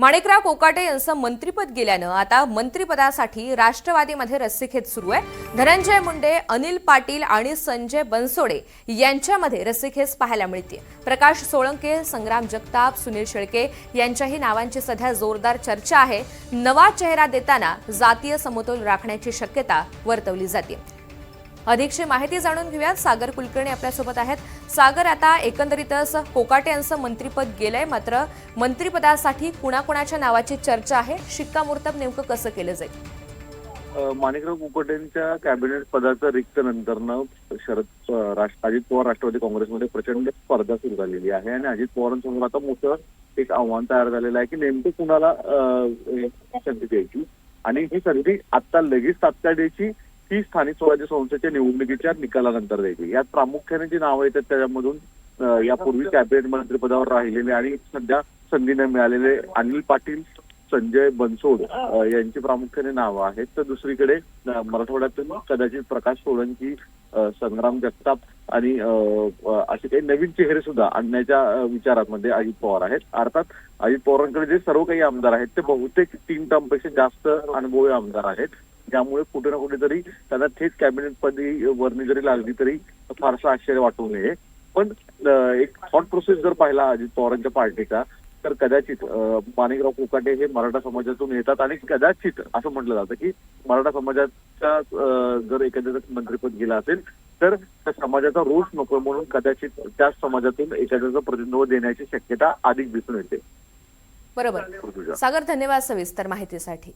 माणिकराव कोकाटे यांचं मंत्रिपद गेल्यानं आता मंत्रिपदासाठी राष्ट्रवादीमध्ये रस्सीखेच सुरू आहे. धनंजय मुंडे अनिल पाटील आणि संजय बनसोडे यांच्यामध्ये रस्सीखेच पाहायला मिळते प्रकाश सोळंके संग्राम जगताप सुनील शेळके यांच्याही नावांची सध्या जोरदार चर्चा आहे. नवा चेहरा देताना जातीय समतोल राखण्याची शक्यता वर्तवली जाते अधिकची माहिती जाणून घेऊयात. सागर कुलकर्णी आपल्यासोबत आहेत. सागर आता एकंदरीतच कोकाटे यांचं मंत्रिपद गेलंय. मात्र मंत्रिपदासाठी कुणाकुणाच्या नावाची चर्चा आहे? शिक्कामोर्तब नेमकं कसं केलं जाईल? माणिकराव कुकटेंच्या कॅबिनेट पदाचं रिक्त नंतरनं शरद राष्ट्र अजित पवार राष्ट्रवादी काँग्रेसमध्ये प्रचंड स्पर्धा सुरू झालेली आहे. आणि अजित पवारांसमोर आता मोठं एक आव्हान तयार झालेलं आहे की नेमकं कुणाला संधी द्यायची. आणि ही संधी आता लगेच तात्काळ द्यायची. ही स्थानिक स्वराज्य संस्थेच्या निवडणुकीच्या निकालानंतर द्यायची. यात प्रामुख्याने जी नावं येतात त्याच्यामधून यापूर्वी कॅबिनेट मंत्रिपदावर राहिलेले आणि सध्या संधी न मिळालेले अनिल पाटील संजय बनसोड यांची प्रामुख्याने नावं आहेत. तर दुसरीकडे मराठवाड्यातून कदाचित प्रकाश सोळंकी संग्राम जगताप आणि असे काही नवीन चेहरे सुद्धा आणण्याच्या विचारांमध्ये अजित पवार आहेत. अर्थात अजित पवारांकडे जे सर्व काही आमदार आहेत ते बहुतेक तीन टर्मपेक्षा जास्त अनुभवी आमदार आहेत. त्यामुळे कुठे ना कुठेतरी त्यांना थेट कॅबिनेट पदी वर्णी जरी लागली तरी फारसं आश्चर्य वाटू नये. पण एक थॉट प्रोसेस जर पाहिला अजित पवारांच्या पार्टीचा तर कदाचित माणिकराव कोकाटे हे मराठा समाजातून येतात आणि कदाचित असं म्हटलं जातं की मराठा समाजाच्या अ, जर एखाद्याचं मंत्रिपद गेलं असेल तर त्या समाजाचा रोष नको म्हणून कदाचित त्याच समाजातून एखाद्याचं प्रतिनिधित्व देण्याची शक्यता अधिक दिसून येते. बरोबर. सागर धन्यवाद सविस्तर माहितीसाठी.